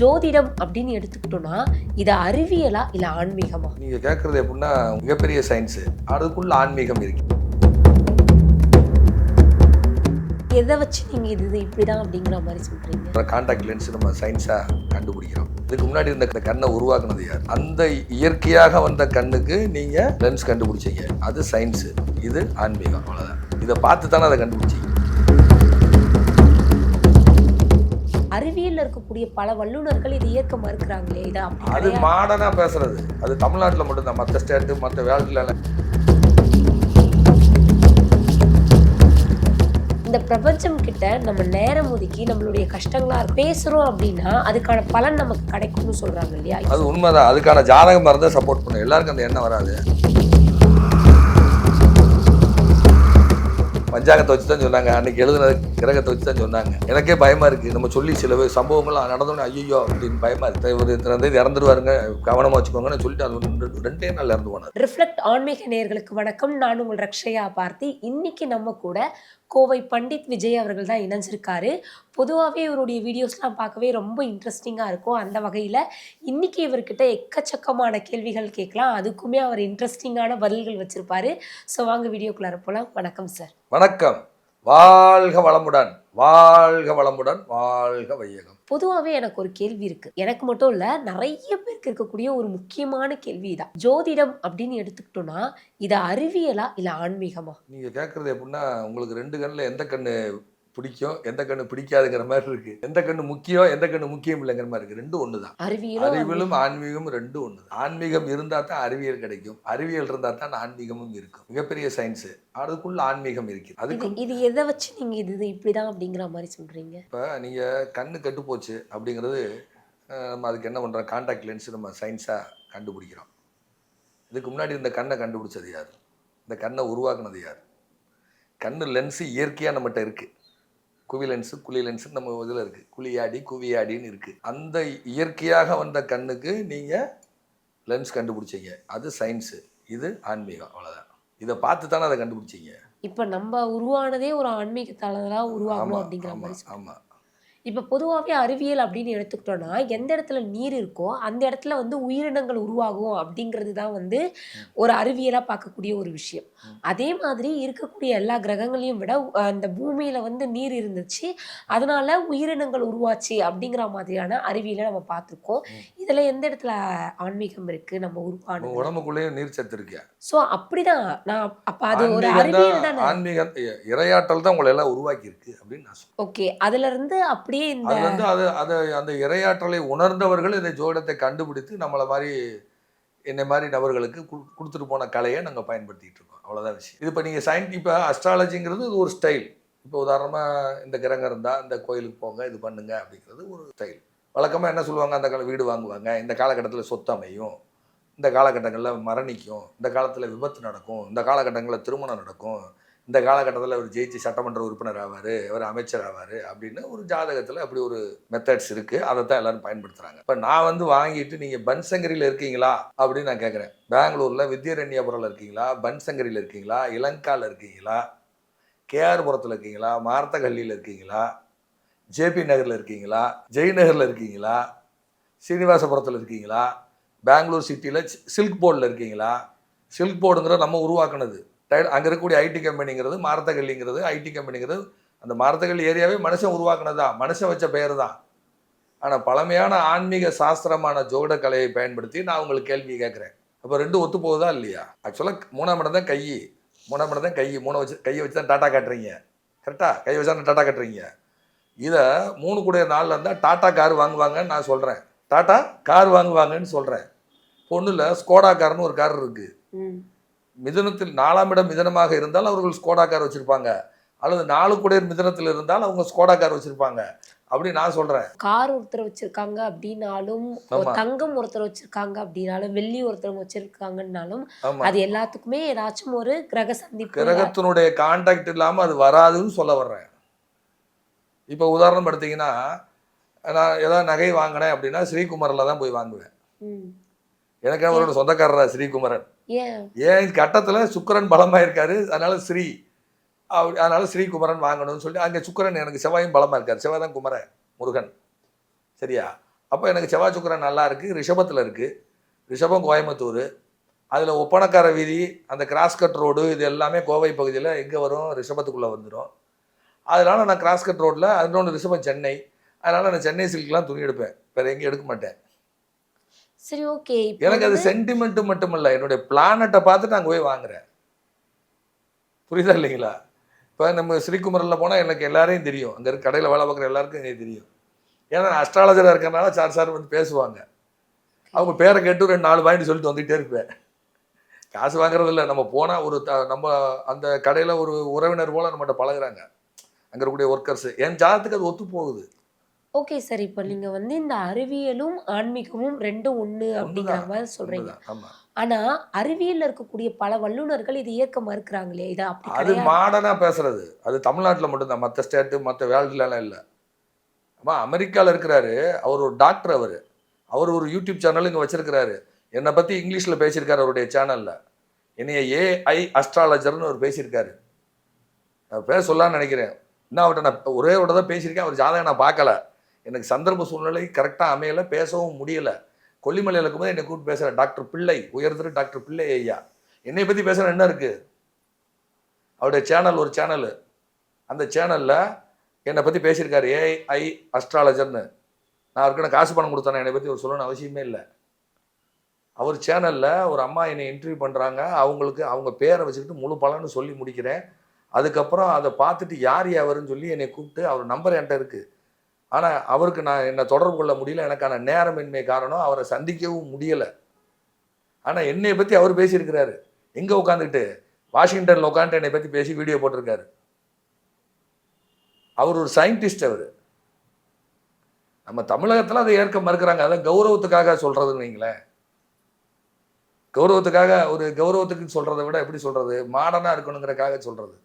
ஜோதிடம் அப்படின்னு எடுத்துக்கிட்டோம்னா இது அறிவியலா இல்ல ஆன்மீகமா? நீங்க கேட்கறது எப்படின்னா மிகப்பெரிய சயின்ஸ் அதுக்குள்ள ஆன்மீகம் இருக்கு. எதை வச்சு நீங்க இது இப்படிதான் அப்படிங்கிற மாதிரி சொல்றீங்க? காண்டாக்ட் லென்ஸ் நம்ம சயின்ஸா கண்டுபிடிக்கிறோம். இதுக்கு முன்னாடி இருந்த கண்ணை உருவாக்குனது யார்? அந்த இயற்கையாக வந்த கண்ணுக்கு நீங்க லென்ஸ் கண்டுபிடிச்சீங்க. அது சயின்ஸ் இது ஆன்மீகம். அவ்வளவுதான். இதை பார்த்து தானே அதை கண்டுபிடிச்சீங்க. அறிவியல்ல இருக்கக்கூடிய பல வல்லுநர்கள் இது ஏற்க மறுக்கிறாங்களே இது அது. மாடர்னா பேசுறது. அது தமிழ்நாட்டில் மட்டும்தான். மற்ற ஸ்டேட்டு மற்ற வேர்ல்டுல இந்த பிரபஞ்சம் கிட்ட நம்ம நேரம் ஒதுக்கி நம்மளுடைய கஷ்டங்களா பேசுறோம் அப்படின்னா அதுக்கான பலன் நமக்கு கிடைக்கும்னு சொல்றாங்க இல்லையா? அது உண்மைதான். அதுக்கான ஜாதகம் மருந்தை சப்போர்ட் பண்ணும். எல்லாருக்கும் அந்த எண்ணம் வராது. பஞ்சாங்கத்தை வச்சு தான் சொன்னாங்க. அன்றைக்கி எழுதுன கிரகத்தை வச்சு தான் சொன்னாங்க. எனக்கே பயமாக இருக்குது நம்ம சொல்லி சில சம்பவங்கள்லாம் நடந்தோன்னே ஐயோ அப்படின்னு பயமாக இருக்குது ஒரு இத்தனை தேதி இறந்துருவாருங்க. கவனமாக வச்சுக்கோங்கன்னு சொல்லிட்டு அது ரெண்டே நாள் இறந்து போனார் ரிஃப்ளெக்ட் ஆன்மீக நேர்களுக்கு வணக்கம். நான் உங்கள் ரக்ஷயா பார்த்தி. இன்னைக்கு நம்ம கூட கோவை பண்டித் விஜய் அவர்கள் தான் இணைஞ்சிருக்காரு. பொதுவாகவே இவருடைய வீடியோஸ்லாம் பார்க்கவே ரொம்ப இன்ட்ரெஸ்டிங்காக இருக்கும். அந்த வகையில் இன்றைக்கி இவர்கிட்ட எக்கச்சக்கமான கேள்விகள் கேட்கலாம். அதுக்குமே அவர் இன்ட்ரெஸ்டிங்கான பதில்கள் வச்சுருப்பார். ஸோ வாங்க வீடியோக்குள்ளார போகலாம் வணக்கம் சார் வணக்கம். வாழ்க வளமுடன். வாழ்க வளமுடன் வாழ்க வையகம். பொதுவாகவே எனக்கு ஒரு கேள்வி இருக்கு. எனக்கு மட்டும் இல்ல நிறைய பேருக்கு இருக்கக்கூடிய ஒரு முக்கியமான கேள்வி தான் ஜோதிடம் அப்படின்னு எடுத்துக்கிட்டோம்னா இது அறிவியலா இல்ல ஆன்மீகமா? நீங்க கேட்கறது எப்படின்னா உங்களுக்கு ரெண்டு கண்ணுல எந்த கண்ணு பிடிக்கும் எந்த கண்ணு பிடிக்காதுங்கிற மாதிரி இருக்கு. எந்த கண்ணு முக்கியம் எந்த கண்ணு முக்கியம் இல்லைங்கிற மாதிரி இருக்கு. ரெண்டும் ஒண்ணுதான் அறிவியலும் அறிவியலும் ஆன்மீகமும் ரெண்டும் ஒன்று ஆன்மீகம் இருந்தா தான் அறிவியல் கிடைக்கும். அறிவியல் இருந்தா தான் ஆன்மீகமும் இருக்கும். மிகப்பெரிய சயின்ஸ் அதுக்குள்ள ஆன்மீகம் இருக்கு அதுக்கு இது எதை வச்சு நீங்க இது இப்படிதான் அப்படிங்கிற மாதிரி சொல்றீங்க? இப்போ நீங்க கண்ணு கெட்டு போச்சு அப்படிங்கிறது நம்ம அதுக்கு என்ன பண்றோம்? காண்டாக்ட் லென்ஸ் நம்ம சயின்ஸா கண்டுபிடிக்கிறோம். இதுக்கு முன்னாடி இந்த கண்ணை கண்டுபிடிச்சது யார்? இந்த கண்ணை உருவாக்குனது யார்? கண்ணு லென்ஸு இயற்கையாக நம்மகிட்ட இருக்கு. குவி லென்ஸு குழி லென்ஸு நம்ம இதில் இருக்குது குழியாடி குவியாடின்னு இருக்குது அந்த இயற்கையாக வந்த கண்ணுக்கு நீங்கள் லென்ஸ் கண்டுபிடிச்சீங்க. அது சயின்ஸு இது ஆன்மீகம். அவ்வளோதான் இதை பார்த்து தானே அதை கண்டுபிடிச்சீங்க. இப்ப நம்ம உருவானதே ஒரு ஆன்மீகத்தால தான் உருவாகணும் அப்படிங்கிற மாதிரி. ஆமாம் இப்ப பொதுவாகவே அறிவியல் அப்படின்னு எடுத்துக்கிட்டோம்னா எந்த இடத்துல நீர் இருக்கோ அந்த இடத்துல வந்து உயிரினங்கள் உருவாகும் அப்படிங்கிறது தான் வந்து ஒரு அறிவியலா பார்க்கக்கூடிய ஒரு விஷயம். அதே மாதிரி இருக்கக்கூடிய எல்லா கிரகங்களையும் விட அந்த பூமியில வந்து நீர் இருந்துச்சு. அதனால உயிரினங்கள் உருவாச்சு அப்படிங்கிற மாதிரியான அறிவியலை நம்ம பார்த்துருக்கோம். இதுல எந்த இடத்துல ஆன்மீகம் இருக்கு? நம்ம உங்க உருவானது உடம்புக்குள்ளேயும் நீர் சத்து இருக்கு சோ அப்படிதான். நான் அப்ப அது ஒரு அறிவியல் தான். ஆன்மீகம் இ- இறையாற்றல் தான் உங்களை எல்லாம் உருவாக்கி இருக்கு அப்படின்னு நான் ஓகே. அதுல இருந்து அப்படியே இந்த அது வந்து அது அது அந்த இரையாற்றலை உணர்ந்தவர்கள் இந்த ஜோடத்தை கண்டுபிடித்து நம்மளை மாதிரி என்னை மாதிரி நபர்களுக்கு கு- கொடுத்துட்டு போன கலையை நாங்கள் பயன்படுத்திட்டு இருக்கோம். அவ்வளோதான் விஷயம். இது இப்போ நீங்கள் சயின் இப்போ அஸ்ட்ராலஜிங்கிறது இது ஒரு ஸ்டைல் இப்போ உதாரணமாக இந்த கிரகம் இருந்தால் இந்த கோயிலுக்கு போங்க இது பண்ணுங்க அப்படிங்கிறது ஒரு ஸ்டைல் வழக்கமாக என்ன சொல்லுவாங்க? அந்த கால வீடு வாங்குவாங்க. இந்த காலகட்டத்தில் சொத்து அமையும். இந்த காலகட்டங்களில் மரணிக்கும். இந்த காலத்தில் விபத்து நடக்கும். இந்த காலகட்டங்களில் திருமணம் நடக்கும். இந்த காலகட்டத்தில் அவர் ஜெயிச்சு சட்டமன்ற உறுப்பினர் ஆவார் அவர் அமைச்சர் ஆவார் அப்படின்னு ஒரு ஜாதகத்தில் அப்படி ஒரு மெத்தட்ஸ் இருக்குது அதை தான் எல்லோரும் பயன்படுத்துகிறாங்க இப்போ நான் வந்து வாங்கிட்டு நீங்கள் பன்சங்கரியில் இருக்கீங்களா அப்படின்னு நான் கேட்குறேன் பெங்களூரில் வித்யாரண்யபுரத்தில் இருக்கீங்களா? பன்சங்கரியில் இருக்கீங்களா? இலங்காவில் இருக்கீங்களா? கேஆர்புரத்தில் இருக்கீங்களா? மார்த்தகல்லியில் இருக்கீங்களா? ஜேபி நகரில் இருக்கீங்களா? ஜெய்நகரில் இருக்கீங்களா? சீனிவாசபுரத்தில் இருக்கீங்களா? பெங்களூர் சிட்டியில் சில்க் போர்டில் இருக்கீங்களா? சில்க் போர்டுங்கிற நம்ம உருவாக்குனது. அங்கே இருக்கக்கூடிய ஐடி கம்பெனிங்கிறது மாரத்தகல்லிங்கிறது ஐடி கம்பெனிங்கிறது அந்த மாரத்தகல் ஏரியாவே மனுஷன் உருவாக்குனதா? மனுஷன் வச்ச பெயர் தான் ஆனால் பழமையான ஆன்மீக சாஸ்திரமான ஜோட கலையை பயன்படுத்தி நான் உங்களுக்கு கேள்வி கேட்குறேன். அப்போ ரெண்டும் ஒத்து போகுதா இல்லையா? ஆக்சுவலாக மூணாம் இடம் தான் கை மூணாம் இடம் தான் கை மூணை வச்சு கையை வச்சு தான் டாட்டா காட்டுறீங்க. கரெக்டாக கை வச்சா தான் டாட்டா காட்டுறீங்க? இதை மூணு கூடிய நாளில் இருந்தால் டாட்டா கார் வாங்குவாங்கன்னு நான் சொல்கிறேன் டாட்டா கார் வாங்குவாங்கன்னு சொல்கிறேன் ஒன்றும் இல்லை ஸ்கோடா கார்னு ஒரு கார் இருக்குது மிதுனத்தில் நாலாம் இடம் மிதனமாக இருந்தால் அவர்கள் ஸ்கோடா கார் வச்சுருப்பாங்க. அல்லது நாலு குடையர் மிதனத்தில் இருந்தால் அவங்க ஸ்கோடா கார் வச்சுருப்பாங்க. அப்படி நான் சொல்கிறேன் கார் ஒருத்தர் வச்சிருக்காங்க அப்படின்னாலும். தங்கம் ஒருத்தர் வச்சிருக்காங்க அப்படின்னாலும் வெள்ளி ஒருத்தர் வச்சிருக்காங்கன்னாலும் அது எல்லாத்துக்குமே ஏதாச்சும் ஒரு கிரக சந்திப்பு கிரகத்தினுடைய கான்டாக்ட் இல்லாமல் அது வராதுன்னு சொல்ல வர்றேன். இப்போ உதாரணம் எடுத்தீங்கன்னா நான் ஏதாவது நகை வாங்கினேன் அப்படின்னா ஸ்ரீகுமரில் தான் போய் வாங்குவேன். எனக்கு அவரோட சொந்தக்காரரா ஸ்ரீகுமரன். ஏன்? கட்டத்தில் சுக்கரன் பலமாக இருக்காரு அதனால ஸ்ரீ. அப்படி அதனால ஸ்ரீகுமரன் வாங்கணும்னு சொல்லி அங்கே சுக்கரன் எனக்கு செவ்வாயும் பலமாக இருக்கார் செவ்வாய் தான் குமரன் முருகன். சரியா? அப்போ எனக்கு செவ்வாய் சுக்கரன் நல்லா இருக்குது ரிஷபத்தில் இருக்குது ரிஷபம் கோயம்புத்தூர். அதில் ஒப்பனக்கார வீதி அந்த கிராஸ்கட் ரோடு இது எல்லாமே கோவை பகுதியில் எங்கே வரும்? ரிஷபத்துக்குள்ளே வந்துடும் அதனால நான் கிராஸ்கட் ரோட்டில் இன்னொன்று ரிஷபம் சென்னை. அதனால் நான் சென்னை சில்க்லாம் துணி எடுப்பேன். வேறு எங்கேயும் எடுக்க மாட்டேன். சரி ஓகே எனக்கு அது சென்டிமெண்ட்டு மட்டும் இல்லை என்னுடைய பிளானட்டை பார்த்துட்டு அங்கே போய் வாங்குறேன். புரியுதா இல்லைங்களா? இப்போ நம்ம ஸ்ரீகுமரில் போனால் எனக்கு எல்லாரையும் தெரியும். அங்கே இருக்க கடையில் வேலை பார்க்குற எல்லாருக்கும் எனக்கு தெரியும். ஏன்னா நான் அஸ்ட்ராலஜராக இருக்கிறனால சார் சார் வந்து பேசுவாங்க. அவங்க பேரை கேட்டு ரெண்டு நாலு பாயிண்ட் சொல்லிட்டு வந்துகிட்டே இருப்பேன். காசு வாங்குறது இல்லை. நம்ம போனால் ஒரு த நம்ம அந்த கடையில் ஒரு உறவினர் போல் நம்மகிட்ட பழகுறாங்க. அங்கே இருக்கக்கூடிய ஒர்க்கர்ஸ் என் ஜாதத்துக்கு அது ஒத்து போகுது ஓகே சார். இப்போ நீங்க வந்து இந்த அறிவியலும் ஆன்மீகமும் ரெண்டும் ஒண்ணு அப்படிங்கிற ஒண்ணுதான், மாதிரி சொல்றீங்க. உண்மைதான், ஆமா. ஆனா அறிவியல்ல இருக்கக்கூடிய பல வல்லுநர்கள் இதை ஏற்க மறுக்கிறாங்களே? இது அப்படி அது கிடையாது. மாடர்னாக பேசுறது. அது தமிழ்நாட்டில் மட்டும்தான். மற்ற ஸ்டேட்டு மற்ற வேர்ல்டுலலாம் இல்லை. அம்மா அமெரிக்காவில் இருக்கிறாரு. அவர் ஒரு டாக்டர் அவர். அவர் ஒரு யூடியூப் சேனல் இங்கே வச்சிருக்கிறாரு. என்னை பற்றி இங்கிலீஷில் பேசியிருக்காரு அவருடைய சேனலில் என்னைய ஏஐ அஸ்ட்ராலஜர்னு அவர் பேசியிருக்காரு. நான் பேச சொல்லலாம்னு நினைக்கிறேன். இன்னும் அவர்கிட்ட நான் ஒரே ஒரு தான் பேசியிருக்கேன். அவர் ஜாதகம் நான் பார்க்கல. எனக்கு சந்தர்ப்ப சூழ்நிலை கரெக்டாக அமையலை பேசவும் முடியலை. கொல்லிமலையில் இருக்கும்போது என்னை கூப்பிட்டு பேசுகிறேன் டாக்டர் பிள்ளை உயர்திரு டாக்டர் பிள்ளை ஐயா. என்னை பற்றி பேசுகிற என்ன இருக்குது அவருடைய சேனல் ஒரு சேனல் அந்த சேனலில் என்னை பற்றி பேசியிருக்காரு ஏஐ அஸ்ட்ராலஜர்னு நான் அவருக்கு காசு பணம் கொடுத்தேன் என்னை பற்றி ஒரு சொல்லணும்னு அவசியமே இல்லை. அவர் சேனலில் ஒரு அம்மா என்னை இன்டர்வியூ பண்ணுறாங்க அவங்களுக்கு அவங்க பேரை வச்சுக்கிட்டு முழு பலன்னு சொல்லி முடிக்கிறேன். அதுக்கப்புறம் அதை பார்த்துட்டு யார் யாருன்னு சொல்லி என்னை கூப்பிட்டு அவர் நம்பர் என்கிட்ட இருக்குது ஆனால் அவருக்கு நான் என்னை தொடர்பு கொள்ள முடியல. எனக்கான நேரமின்மை காரணம் அவரை சந்திக்கவும் முடியலை. ஆனால் என்னை பற்றி அவர் பேசியிருக்கிறாரு. எங்கே உட்காந்துக்கிட்டு வாஷிங்டனில் உட்காந்துட்டு என்னை பற்றி பேசி வீடியோ போட்டிருக்காரு. அவர் ஒரு சயின்டிஸ்ட் அவர். நம்ம தமிழகத்தில் அதை ஏற்க மறுக்கிறாங்க. அதான் கௌரவத்துக்காக சொல்கிறதுன்னு வைங்களேன். கௌரவத்துக்காக ஒரு கௌரவத்துக்கு சொல்கிறத விட எப்படி சொல்கிறது மாடர்னாக இருக்கணுங்கிறக்காக சொல்கிறது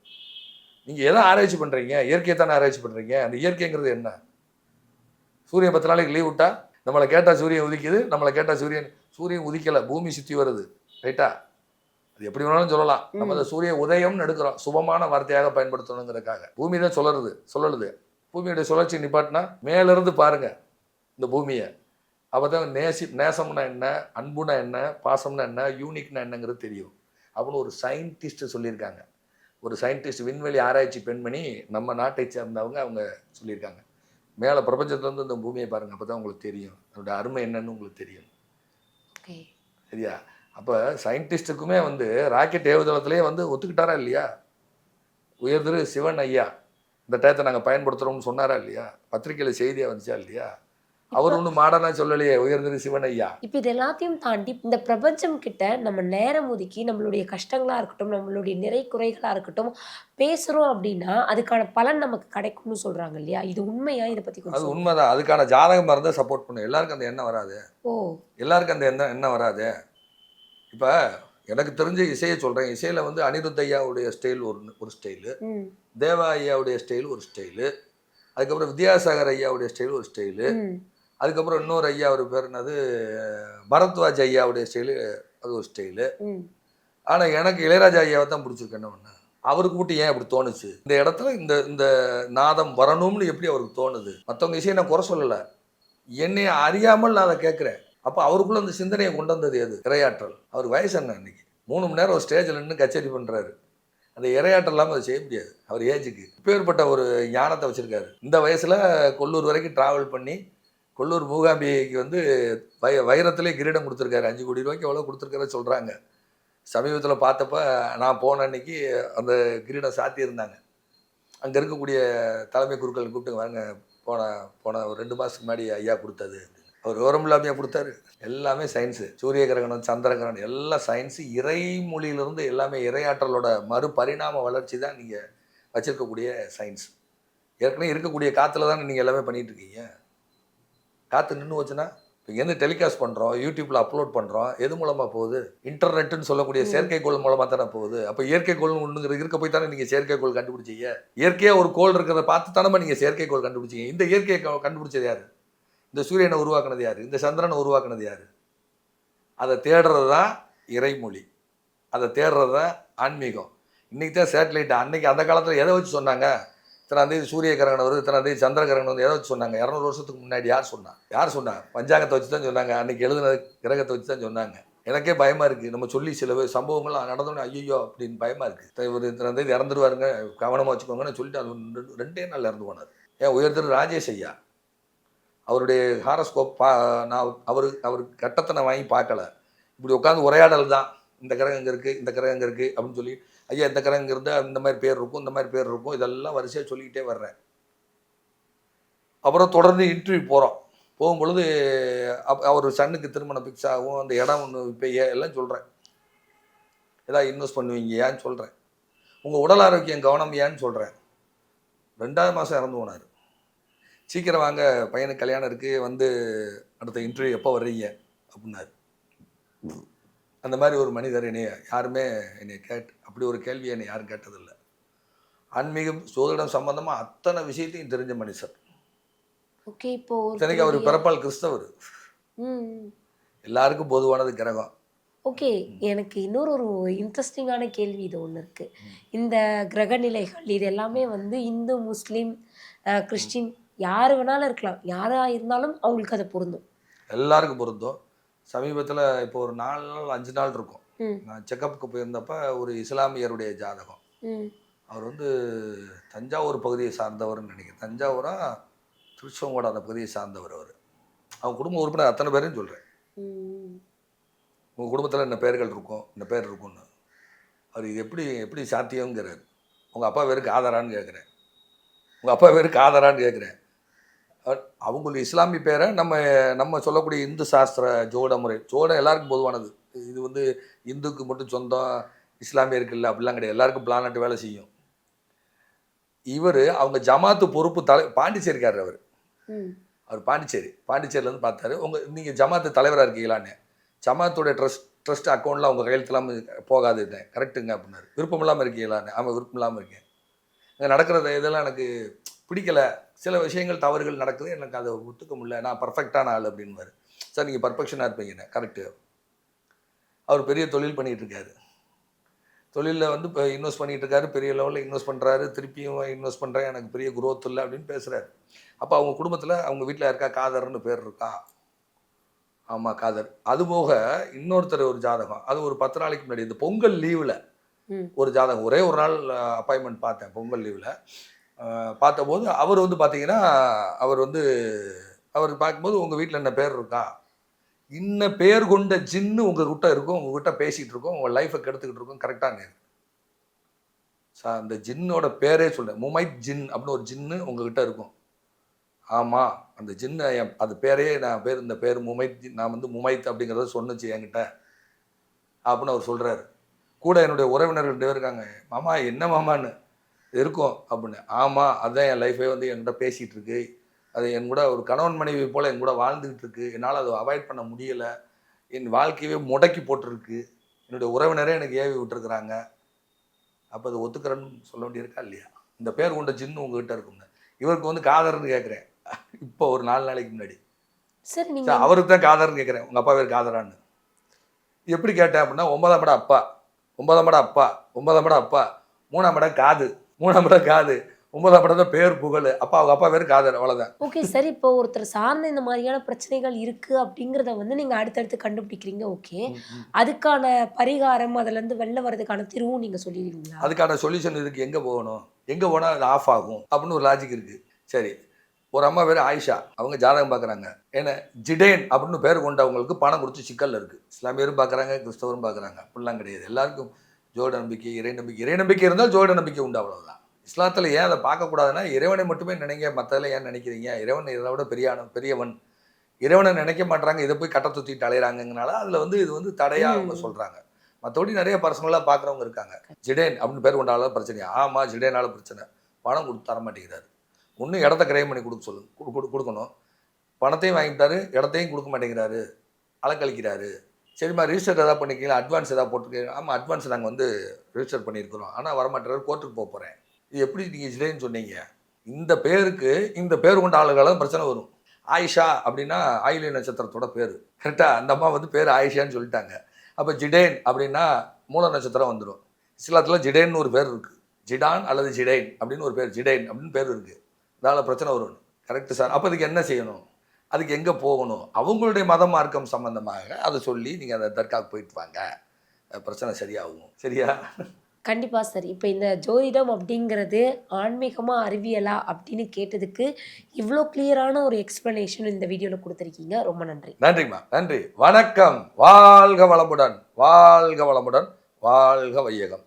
நீங்கள் எதை ஆராய்ச்சி பண்ணுறீங்க இயற்கையை தானே ஆராய்ச்சி பண்ணுறீங்க அந்த இயற்கைங்கிறது என்ன? சூரியன் பத்து நாளைக்கு லீவ் விட்டா நம்மளை கேட்டால் சூரியன் உதிக்குது நம்மளை கேட்டால் சூரியன் சூரியன் உதிக்கலை பூமி சுற்றி வருது. ரைட்டா அது எப்படி வேணாலும் சொல்லலாம். நம்ம அந்த சூரிய உதயம்னு எடுக்கிறோம். சுபமான வார்த்தையாக பயன்படுத்தணுங்கிறதுக்காக. பூமி தான் சொல்லறது சொல்லலுது. பூமியுடைய சுழற்சி நிப்பாட்டினா மேலிருந்து பாருங்க இந்த பூமியை. அப்போ தான் நேசி நேசம்னா என்ன அன்புனா என்ன பாசம்னா என்ன யூனிக்னா என்னங்கிறது தெரியும். அப்படின்னு ஒரு சயின்டிஸ்ட் சொல்லியிருக்காங்க. ஒரு சயின்டிஸ்ட் விண்வெளி ஆராய்ச்சி பெண்மணி நம்ம நாட்டை சேர்ந்தவங்க அவங்க சொல்லியிருக்காங்க. மேலே பிரபஞ்சத்துலேருந்து இந்த பூமியை பாருங்கள் அப்போ தான் உங்களுக்கு தெரியும். அதோட அருமை என்னன்னு உங்களுக்கு தெரியும். சரியா? அப்போ சயின்டிஸ்ட்டுக்குமே வந்து ராக்கெட் ஏவுதளத்திலே வந்து ஒத்துக்கிட்டாரா இல்லையா? உயர்திரு சிவன் ஐயா இந்த டயத்தை நாங்கள் பயன்படுத்துகிறோம்னு சொன்னாரா இல்லையா? பத்திரிக்கையில் செய்தியாக வந்துச்சா இல்லையா? அவர் ஒன்றும் மாடர்னாக சொல்லலையே உயர்திரு சிவன் ஐயா. இப்போ இது எல்லாத்தையும் தாண்டி இந்த பிரபஞ்சம் கிட்ட நம்ம நேரம் ஒதுக்கி நம்மளுடைய கஷ்டங்களா இருக்கட்டும் நம்மளுடைய நிறை குறைகளா இருக்கட்டும் பேசுறோம் அப்படின்னா அதுக்கான பலன் நமக்கு கிடைக்கும்னு சொல்றாங்க இல்லையா? இது உண்மையா? இதை பத்தி அது. உண்மைதான். அதுக்கான ஜாதகமாக இருந்தால் சப்போர்ட் பண்ணும் எல்லாருக்கும் அந்த எண்ணம் வராது. ஓ. எல்லாருக்கும் அந்த எண்ணம் எண்ணம் வராது. இப்போ எனக்கு தெரிஞ்ச இசையை சொல்கிறேன் இசையில் வந்து அனிருத் ஐயாவுடைய ஸ்டைல் ஒரு ஒரு ஸ்டைலு தேவா ஐயாவுடைய ஸ்டைல் ஒரு ஸ்டைலு அதுக்கப்புறம் வித்யாசாகர் ஐயாவுடைய ஸ்டைல் ஒரு ஸ்டைலு அதுக்கப்புறம் இன்னொரு ஐயா அவர் பேர் என்னது? பரத்வாஜ் ஐயாவுடைய ஸ்டைலு அது ஒரு ஸ்டைலு. ஆனால் எனக்கு இளையராஜா ஐயாவை தான் பிடிச்சிருக்கு. என்ன ஒன்று அவருக்கு மட்டும் ஏன் அப்படி தோணுச்சு? இந்த இடத்துல இந்த இந்த நாதம் வரணும்னு எப்படி அவருக்கு தோணுது? மற்றவங்க இசையை நான் குறை சொல்லலை. என்னை அறியாமல் நான் அதை கேட்குறேன். அப்போ அவருக்குள்ள அந்த சிந்தனையை கொண்டு வந்தது எது? இரையாற்றல். அவர் வயசு என்ன அன்னைக்கு மூணு மணி நேரம் ஒரு ஸ்டேஜில் நின்று கச்சேரி பண்ணுறாரு அந்த இரையாற்றல் இல்லாமல் அதை செய்ய முடியாது. அவர் ஏஜுக்கு. இப்பேற்பட்ட ஒரு ஞானத்தை வச்சுருக்காரு. இந்த வயசில் கொல்லூர் வரைக்கும் ட்ராவல் பண்ணி கொள்ளூர் மூகாம்பிகைக்கு வந்து வய வைரத்திலே கிரீடம் கொடுத்துருக்காரு. அஞ்சு கோடி ரூபாய்க்கு எவ்வளோ கொடுத்துருக்காரு சொல்கிறாங்க சமீபத்தில் பார்த்தப்ப நான் போன அன்னைக்கு அந்த கிரீடம் சாத்தியிருந்தாங்க. அங்கே இருக்கக்கூடிய தலைமை குருக்கள் கூப்பிட்டு வாங்க போன போன ஒரு ரெண்டு மாதத்துக்கு முன்னாடி ஐயா கொடுத்தது அவர் விவரம் இல்லாமையாக கொடுத்தாரு. எல்லாமே சயின்ஸு சூரிய கிரகணம் சந்திர கிரகணம் எல்லாம் சயின்ஸு இறைமொழியிலிருந்து எல்லாமே இறையாற்றலோட மறுபரிணாம வளர்ச்சி தான் நீங்கள் வச்சுருக்கக்கூடிய சயின்ஸ் ஏற்கனவே இருக்கக்கூடிய காற்றுல தானே நீங்கள் எல்லாமே பண்ணிகிட்ருக்கீங்க இருக்கீங்க. காற்று நின்று வச்சுன்னா இப்போ இங்கேருந்து டெலிகாஸ்ட் பண்ணுறோம் யூடியூப்பில் அப்லோட் பண்ணுறோம் எது மூலமாக போகுது? இன்டர்நெட்டுன்னு சொல்லக்கூடிய. செயற்கைக்கோள் மூலமாக தானே போகுது. அப்போ இயற்கைக்கோள் ஒன்றுங்கிற இருக்க போய் தானே நீங்கள் செயற்கைக்கோள் கண்டுபிடிச்சீங்க? இயற்கையாக ஒரு கோள் இருக்கிறத பார்த்து தானே நீங்கள் செயற்கைக்கோள் கண்டுபிடிச்சீங்க? இந்த இயற்கையை கண்டுபிடிச்சது யார்? இந்த சூரியனை உருவாக்குனது யார்? இந்த சந்திரனை உருவாக்குனது யார்? அதை தேடுறது தான் இறைமொழி. அதை தேடுறது தான் ஆன்மீகம். இன்றைக்கி தான் சேட்டலைட் அன்னைக்கு அந்த காலத்தில் எதை வச்சு சொன்னாங்க? இத்தனாம் தேதி சூரிய கிரகணம் வருது இத்தனாம் தேதி சந்திர கிரகணம் வந்து எதை வச்சு சொன்னாங்க. இரநூறு வருஷத்துக்கு முன்னாடி யார் சொன்னா? யார் சொன்னா? பஞ்சாங்கத்தை வச்சு தான் சொன்னாங்க. அன்னைக்கு எழுதின கிரகத்தை வச்சு தான் சொன்னாங்க. எனக்கே பயமா இருக்கு. நம்ம சொல்லி சில சம்பவங்கள்லாம் நடந்தோடனே ஐயோ அப்படின்னு பயமா இருக்கு. இவர் இத்தனை தேதி இறந்துருவாருங்க கவனமாக வச்சுக்கோங்கன்னு சொல்லிட்டு அது ரெண்டே நாள் இறந்து போனார். ஏன் உயர்திரு ராஜேஷ் ஐயா அவருடைய ஹாரஸ்கோப் பா நான் அவர் அவர் கட்டத்தை நான் வாங்கி பார்க்கல. இப்படி உட்காந்து உரையாடல் தான் இந்த கிரகம் இங்கே இருக்குது இந்த கிரகம் இங்கே இருக்குது அப்படின்னு சொல்லி ஐயா இந்த கிரகம் இருந்தால் இந்த மாதிரி பேர் இருக்கும் இந்த மாதிரி பேர் இருக்கும் இதெல்லாம் வரிசையாக சொல்லிக்கிட்டே வர்றேன். அப்புறம் தொடர்ந்து இன்டர்வியூ போகிறோம் போகும்பொழுது அப் அவர் சன்னுக்கு திருமணம் ஃபிக்ஸ் ஆகும் அந்த இடம் ஒன்று இப்போ எல்லாம் சொல்கிறேன் ஏதாவது இன்வெஸ்ட் பண்ணுவீங்க ஏன்னு சொல்கிறேன் உங்கள் உடல் ஆரோக்கியம் கவனம் ஏன்னு சொல்கிறேன் ரெண்டாவது மாதம் இறந்து போனார். சீக்கிரம் வாங்க பையனுக்கு கல்யாணம் இருக்குது வந்து அடுத்த இன்டர்வியூ எப்போ வர்றீங்க? அப்படின்னாரு. அந்த மாதிரி ஒரு மனிதர் என்னைய யாருமே என்னை கேட் அப்படி ஒரு கேள்வி என்னை யாரும் கேட்டதில்லை. ஆன்மீகம் சோதிடம் சம்பந்தமாக அத்தனை விஷயத்தையும் தெரிஞ்ச மனுஷர் ஓகே இப்போ இத்தனைக்கு அவர் பிறப்பால் கிறிஸ்தவர். எல்லாருக்கும் பொதுவானது கிரகம். ஓகே எனக்கு இன்னொரு ஒரு இன்ட்ரெஸ்டிங்கான கேள்வி இது ஒன்று இருக்கு. இந்த கிரக நிலைகள் இது எல்லாமே வந்து இந்து முஸ்லீம் கிறிஸ்டின் யார் வேணாலும் இருக்கலாம். யாரா இருந்தாலும் அவங்களுக்கு அது பொருந்தும். எல்லாருக்கும் பொருந்தும். சமீபத்தில் இப்போ ஒரு நாலு நாள் அஞ்சு நாள் இருக்கும். நான் செக்கப்புக்கு போயிருந்தப்ப ஒரு இஸ்லாமியருடைய ஜாதகம். அவர் வந்து தஞ்சாவூர் பகுதியை சார்ந்தவர்னு நினைக்கிறேன். தஞ்சாவூரா திருச்செங்கோடு அந்த பகுதியை சார்ந்தவர் அவர். அவங்க குடும்ப உறுப்பினர் அத்தனை பேரையும் சொல்கிறேன் உங்கள் குடும்பத்தில் இந்த பேர்கள் இருக்கும் இந்த பேர் இருக்கும்னு. அவர் இது எப்படி எப்படி சாத்தியங்கிறார் உங்கள் அப்பா பேருக்கு ஆதாரான்னு கேட்குறேன் உங்கள் அப்பா பேருக்கு ஆதாரான்னு கேட்குறேன் அவங்களுடைய இஸ்லாமிய பேரை நம்ம நம்ம சொல்லக்கூடிய இந்து சாஸ்திர ஜோட முறை. ஜோடம் எல்லாருக்கும் பொதுவானது. இது வந்து இந்துக்கு மட்டும் சொந்தம் இஸ்லாமியருக்கு இல்லை அப்படிலாம் கிடையாது. எல்லாருக்கும் பிளானட் வேலை செய்யும். இவர் அவங்க ஜமாத்து பொறுப்பு தலை பாண்டிச்சேரிக்காரர் அவர். அவர் பாண்டிச்சேரி. பாண்டிச்சேரியிலேருந்து பார்த்தாரு உங்கள் நீங்கள் ஜமாத்து தலைவராக இருக்கீங்களான்னு. ஜமாத்துடைய ட்ரஸ்ட் ட்ரஸ்ட் அக்கௌண்ட்டில் உங்கள் கையெழுத்துலாம் போகாதுன்னு. கரெக்டுங்க அப்படின்னாரு. விருப்பம் இல்லாமல் இருக்கீங்களான்னு. ஆமாம் விருப்பம் இல்லாமல் இருக்கேன். இங்கே நடக்கிற இதெல்லாம் எனக்கு பிடிக்கல. சில விஷயங்கள் தவறுகள் நடக்குது. எனக்கு அதை ஒத்துக்க முடியல. நான் பர்ஃபெக்டான ஆள் அப்படின்வாரு சார் நீங்கள் பர்ஃபெக்ஷனாக இருப்பீங்கண்ணே கரெக்டு அவர் பெரிய தொழில் பண்ணிகிட்டு இருக்காரு தொழிலில் வந்து இப்போ இன்வெஸ்ட் பண்ணிட்டு இருக்காரு பெரிய லெவலில் இன்வெஸ்ட் பண்ணுறாரு திருப்பியும் இன்வெஸ்ட் பண்ணுறேன் எனக்கு பெரிய growth இல்லை அப்படின்னு பேசுகிறாரு அப்போ அவங்க குடும்பத்தில் அவங்க வீட்டில் இருக்கா காதர்னு பேர் இருக்கா? ஆமாம் காதர். அதுபோக இன்னொருத்தர் ஒரு ஜாதகம். அது ஒரு பத்து நாளைக்கு முன்னாடி. இந்த பொங்கல் லீவில் ஒரு ஜாதகம். ஒரே ஒரு நாள் அப்பாயின்மெண்ட் பார்த்தேன் பொங்கல் லீவில் பார்த்தபோது அவர் வந்து பார்த்தீங்கன்னா அவர் வந்து அவர் பார்க்கும்போது உங்கள் வீட்டில் என்ன பேர் இருக்கா? இன்ன பேர் கொண்ட ஜின்னு உங்ககிட்ட இருக்கும் உங்ககிட்ட பேசிகிட்டு இருக்கோம் உங்கள் லைஃப்பை கெடுத்துக்கிட்டு இருக்கும் நேர் சார் அந்த ஜின்னோட பேரே சொல்றேன் முமைத் ஜின் அப்படின்னு ஒரு ஜின்னு உங்ககிட்ட இருக்கும். ஆமாம் அந்த ஜின்னு என் அது பேரே நான் பேர் இந்த பேர் முமைத் ஜின் நான் வந்து முமைத் அப்படிங்கிறத சொன்னுச்சு என்கிட்ட அப்படின்னு அவர் சொல்கிறாரு கூட என்னுடைய உறவினர்கள் ரெண்டு பேர் இருக்காங்க மாமா என்ன மாமான்னு? இருக்கும் அப்படின்னு. ஆமாம் அதான் என் லைஃபே வந்து என்கிட்ட பேசிகிட்டு இருக்கு. அது என் கூட ஒரு கணவன் மனைவி போல் என் கூட வாழ்ந்துக்கிட்டு இருக்கு. என்னால் அதை அவாய்ட் பண்ண முடியலை. என் வாழ்க்கையவே முடக்கி போட்டிருக்கு. என்னுடைய உறவினரே எனக்கு ஏவி விட்டுருக்குறாங்க. அப்போ அதை ஒத்துக்கிறேன்னு சொல்ல வேண்டியிருக்கா இல்லையா? இந்த பேர் கொண்ட ஜின்னு உங்ககிட்ட இருக்குங்க. இவருக்கு வந்து காதர்னு கேட்குறேன் இப்போ ஒரு நாலு நாளைக்கு முன்னாடி. சரி, அவருக்கு தான் காதர்னு கேட்குறேன் உங்கள் அப்பா பேர் காதரான்னு. எப்படி கேட்டேன் அப்படின்னா ஒன்பதாம் படம் அப்பா. ஒன்பதாம் படம் அப்பா. ஒன்பதாம் படம் அப்பா. மூணாம் படம் காது. மூணாம் படம் காது. ஒன்பதாம் படம் தான் பேர் புகழ். அப்பா அவங்க அப்பா பேர் காதர் அவ்வளோதான் ஓகே சரி இப்போ ஒருத்தர் சார்ந்த இந்த மாதிரியான பிரச்சனைகள் இருக்கு அப்படிங்கிறத வந்து நீங்க அடுத்தடுத்து கண்டுபிடிக்கிறீங்க. ஓகே. அதுக்கான பரிகாரம் அதுல இருந்து வெளில வர்றதுக்கான தீர்வும் நீங்க சொல்லிடுவீங்களா? அதுக்கான சொல்யூஷன் இருக்கு. எங்கே போகணும்? எங்கே போனால் அது ஆஃப் ஆகும்? அப்படின்னு ஒரு லாஜிக் இருக்குது சரி. ஒரு அம்மா பேர் ஆயிஷா. அவங்க ஜாதகம் பார்க்குறாங்க ஏன்னா ஜிடேன் அப்படின்னு பேர் கொண்டவங்களுக்கு பணம் கொடுத்து சிக்கல் இருக்குது இஸ்லாமியரும் பார்க்குறாங்க கிறிஸ்தவரும் பார்க்குறாங்க அப்படிலாம் கிடையாது. எல்லாருக்கும் ஜோட நம்பிக்கை இறை நம்பிக்கை. இறை நம்பிக்கை இருந்தால் ஜோட நம்பிக்கை உண்டு அவ்வளவுதான். இஸ்லாத்தில் ஏன் அதை பார்க்கக்கூடாதுன்னா இறைவனை மட்டுமே நினைங்க மற்றதில் ஏன் நினைக்கிறீங்க? இறைவன் இதை விட பெரியான பெரியவன். இறைவனை நினைக்க மாட்றாங்க இதை போய் கட்ட சுற்றிட்டு அலையிறாங்கங்கனால அதில் வந்து இது வந்து தடையாக அவங்க. சொல்கிறாங்க மற்றபடி நிறைய பர்சனலாக பார்க்குறவங்க இருக்காங்க. ஜிடேன் அப்படின்னு பேர் கொண்டால பிரச்சனையா ஆமாம் ஜிடேனால பிரச்சனை. பணம் கொடுத்து தர மாட்டேங்கிறாரு. ஒன்று இடத்த கிரைம் பண்ணி கொடுக்க சொல்லு கொடு- கொடு- கொடுக்கணும். பணத்தையும் வாங்கிட்டாரு இடத்தையும் கொடுக்க மாட்டேங்கிறாரு. அலக்கழிக்கிறாரு. சரிம்மா ரிஜிஸ்டர் ஏதாவது பண்ணிக்கலாம் அட்வான்ஸ் ஏதாவது போட்டுருக்கீங்க? ஆமாம் அட்வான்ஸ் நாங்கள் வந்து ரிஜிஸ்டர் பண்ணியிருக்கிறோம். ஆனால் வரமாட்டார் கோர்ட்டுக்கு போக போகிறேன் இது எப்படி நீங்கள் இல்லைன்னு சொன்னீங்க? இந்த பேருக்கு இந்த பேர் கொண்ட ஆளுகளால் பிரச்சனை வரும். ஆயிஷா அப்படின்னா ஆயிலி நட்சத்திரத்தோட பேர். கரெக்டாக அந்த அம்மா வந்து பேர் ஆயிஷான்னு சொல்லிட்டாங்க. அப்போ ஜிடேன் அப்படின்னா மூல நட்சத்திரம் வந்துடும் இஸ்லாத்தில் ஜிடேன்னு ஒரு பேர் இருக்குது ஜிடான் அல்லது ஜிடேன் அப்படின்னு ஒரு பேர் ஜிடைன் அப்படின்னு பேர் இருக்குது அதனால் பிரச்சனை வரும் கரெக்டு சார் அப்போ இதுக்கு என்ன செய்யணும்? அதுக்கு எங்கே போகணும்? அவங்களுடைய மத மார்க்கம் சம்பந்தமாக அதை சொல்லி நீங்கள் அந்த தர்காவுக்கு போயிட்டு வாங்க. பிரச்சனை சரியாகும். சரியா? கண்டிப்பா சார். இப்போ இந்த ஜோதிடம் அப்படிங்கிறது ஆன்மீகமா அறிவியலா அப்படின்னு கேட்டதுக்கு இவ்வளோ கிளியரான ஒரு எக்ஸ்பிளனேஷன் இந்த வீடியோவில் கொடுத்துருக்கீங்க. ரொம்ப நன்றி. நன்றிம்மா. நன்றி. வணக்கம். வாழ்க வளமுடன். வாழ்க வளமுடன். வாழ்க வையகம்.